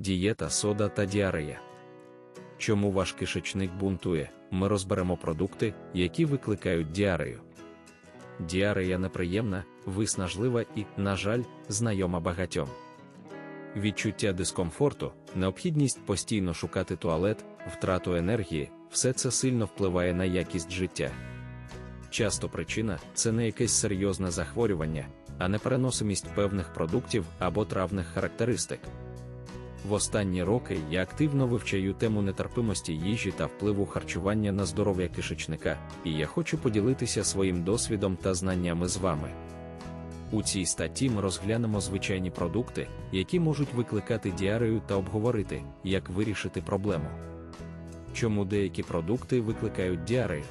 дієта, сода та діарея. Чому ваш кишечник бунтує? Ми розберемо продукти, які викликають діарею. Діарея неприємна, виснажлива і, на жаль, знайома багатьом. Відчуття дискомфорту, необхідність постійно шукати туалет, втрату енергії все це сильно впливає на якість життя. Часто причина це не якесь серйозне захворювання, а непереносимість певних продуктів або травних характеристик. В останні роки я активно вивчаю тему нетерпимості їжі та впливу харчування на здоров'я кишечника, і я хочу поділитися своїм досвідом та знаннями з вами. У цій статті ми розглянемо звичайні продукти, які можуть викликати діарею та обговорити, як вирішити проблему. Чому деякі продукти викликають діарею?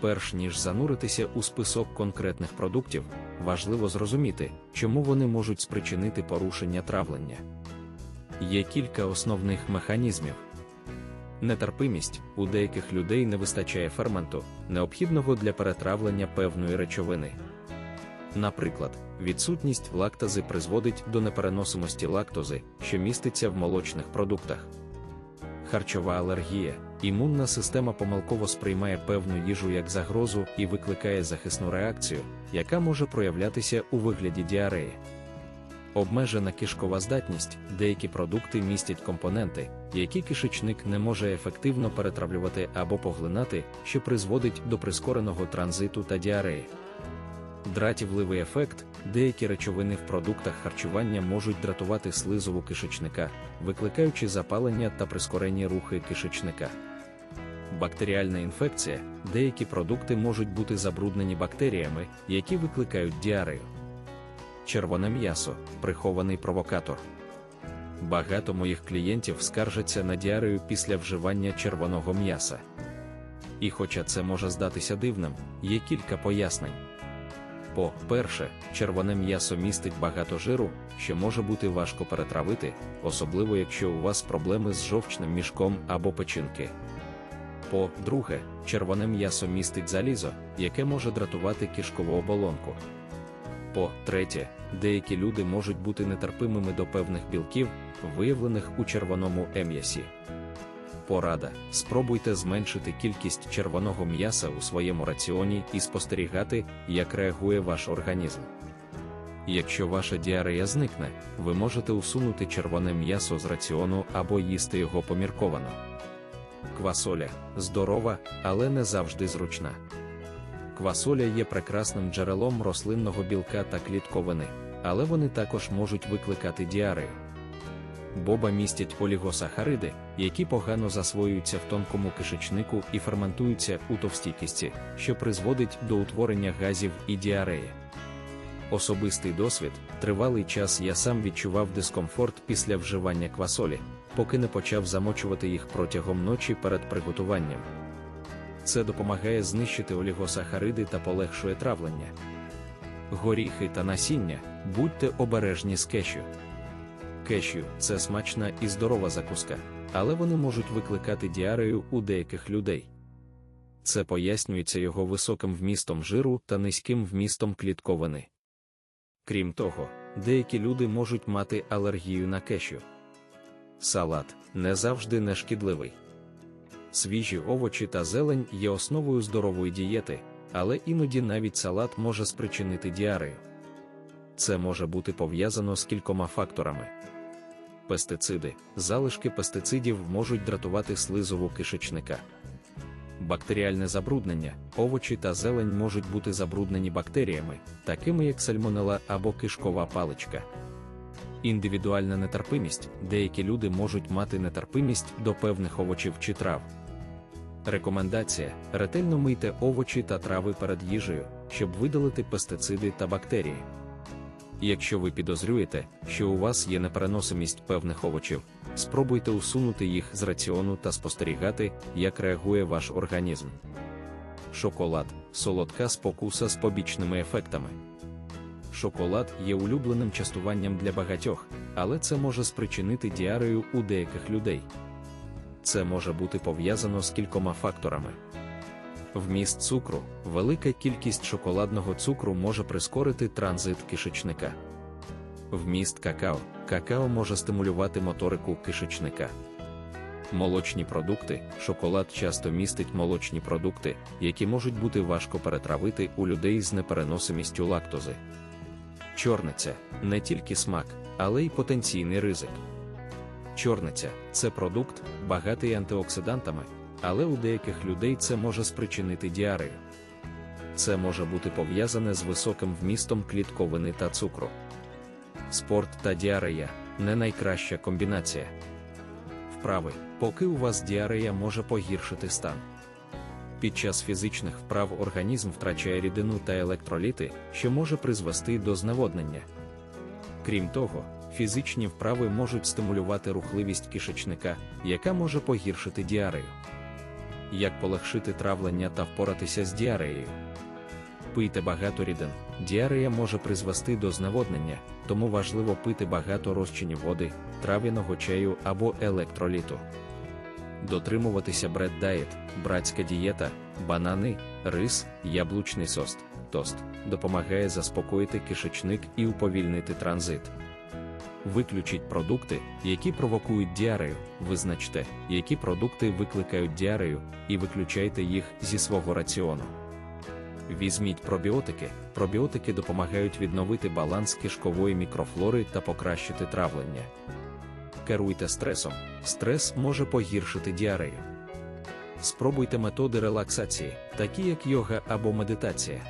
Перш ніж зануритися у список конкретних продуктів, важливо зрозуміти, чому вони можуть спричинити порушення травлення. Є кілька основних механізмів. Нетерпимість у деяких людей не вистачає ферменту, необхідного для перетравлення певної речовини. Наприклад, відсутність лактази призводить до непереносимості лактози, що міститься в молочних продуктах. Харчова алергія, імунна система помилково сприймає певну їжу як загрозу і викликає захисну реакцію, яка може проявлятися у вигляді діареї. Обмежена кишкова здатність, деякі продукти містять компоненти, які кишечник не може ефективно перетравлювати або поглинати, що призводить до прискореного транзиту та діареї. Дратівливий ефект, деякі речовини в продуктах харчування можуть дратувати слизову кишечника, викликаючи запалення та прискорені рухи кишечника. Бактеріальна інфекція, деякі продукти можуть бути забруднені бактеріями, які викликають діарею. Червоне м'ясо прихований провокатор. Багато моїх клієнтів скаржаться на діарею після вживання червоного м'яса. І хоча це може здатися дивним, є кілька пояснень. По-перше, червоне м'ясо містить багато жиру, що може бути важко перетравити, особливо якщо у вас проблеми з жовчним мішком або печінки. По-друге, червоне м'ясо містить залізо, яке може дратувати кишкову оболонку. По-третє, деякі люди можуть бути нетерпимими до певних білків, виявлених у червоному ем'ясі. Порада: спробуйте зменшити кількість червоного м'яса у своєму раціоні і спостерігати, як реагує ваш організм. Якщо ваша діарея зникне, ви можете усунути червоне м'ясо з раціону або їсти його помірковано. Квасоля здорова, але не завжди зручна. Квасоля є прекрасним джерелом рослинного білка та клітковини, але вони також можуть викликати діарею. Боба містять олігосахариди, які погано засвоюються в тонкому кишечнику і ферментуються у товстій кістці, що призводить до утворення газів і діареї. Особистий досвід, тривалий час я сам відчував дискомфорт після вживання квасолі, поки не почав замочувати їх протягом ночі перед приготуванням. Це допомагає знищити олігосахариди та полегшує травлення. Горіхи та насіння, будьте обережні з кешю. Кешю це смачна і здорова закуска, але вони можуть викликати діарею у деяких людей. Це пояснюється його високим вмістом жиру та низьким вмістом клітковини. Крім того, деякі люди можуть мати алергію на кешю. Салат не завжди не шкідливий. Свіжі овочі та зелень є основою здорової дієти, але іноді навіть салат може спричинити діарею. Це може бути пов'язано з кількома факторами. Пестициди, залишки пестицидів можуть дратувати слизову кишечника. Бактеріальне забруднення, овочі та зелень можуть бути забруднені бактеріями, такими як сальмонела або кишкова паличка. Індивідуальна нетерпимість, деякі люди можуть мати нетерпимість до певних овочів чи трав. Рекомендація: ретельно мийте овочі та трави перед їжею, щоб видалити пестициди та бактерії. Якщо ви підозрюєте, що у вас є непереносимість певних овочів, спробуйте усунути їх з раціону та спостерігати, як реагує ваш організм. Шоколад солодка спокуса з побічними ефектами. Шоколад є улюбленим частуванням для багатьох, але це може спричинити діарею у деяких людей. Це може бути пов'язано з кількома факторами. Вміст цукру, велика кількість шоколадного цукру може прискорити транзит кишечника. Вміст какао. Какао може стимулювати моторику кишечника. Молочні продукти, шоколад часто містить молочні продукти, які можуть бути важко перетравити у людей з непереносимістю лактози. Чорниця не тільки смак, але й потенційний ризик. Чорниця це продукт, багатий антиоксидантами, але у деяких людей це може спричинити діарею. Це може бути пов'язане з високим вмістом клітковини та цукру. Спорт та діарея не найкраща комбінація. Вправи, поки у вас діарея може погіршити стан. Під час фізичних вправ організм втрачає рідину та електроліти, що може призвести до зневоднення. Крім того, фізичні вправи можуть стимулювати рухливість кишечника, яка може погіршити діарею. Як полегшити травлення та впоратися з діареєю? Пийте багато рідин. Діарея може призвести до зневоднення, тому важливо пити багато розчинів води, трав'яного чаю або електроліту. Дотримуватися бред дайет, братська дієта, банани, рис, яблучний сост, тост допомагає заспокоїти кишечник і уповільнити транзит. Виключіть продукти, які провокують діарею, визначте, які продукти викликають діарею, і виключайте їх зі свого раціону. Візьміть пробіотики. Пробіотики допомагають відновити баланс кишкової мікрофлори та покращити травлення. Керуйте стресом. Стрес може погіршити діарею. Спробуйте методи релаксації, такі як йога або медитація.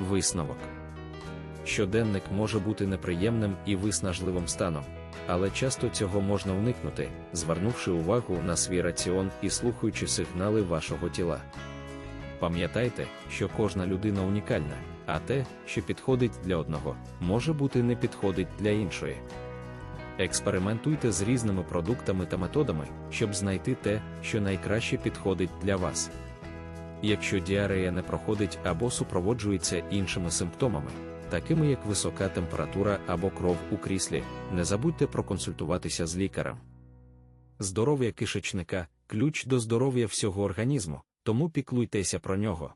Висновок. Щоденник може бути неприємним і виснажливим станом, але часто цього можна уникнути, звернувши увагу на свій раціон і слухаючи сигнали вашого тіла. Пам'ятайте, що кожна людина унікальна, а те, що підходить для одного, може бути не підходить для іншої. Експериментуйте з різними продуктами та методами, щоб знайти те, що найкраще підходить для вас. Якщо діарея не проходить або супроводжується іншими симптомами, такими як висока температура або кров у кріслі, не забудьте проконсультуватися з лікарем. Здоров'я кишечника ключ до здоров'я всього організму, тому піклуйтеся про нього.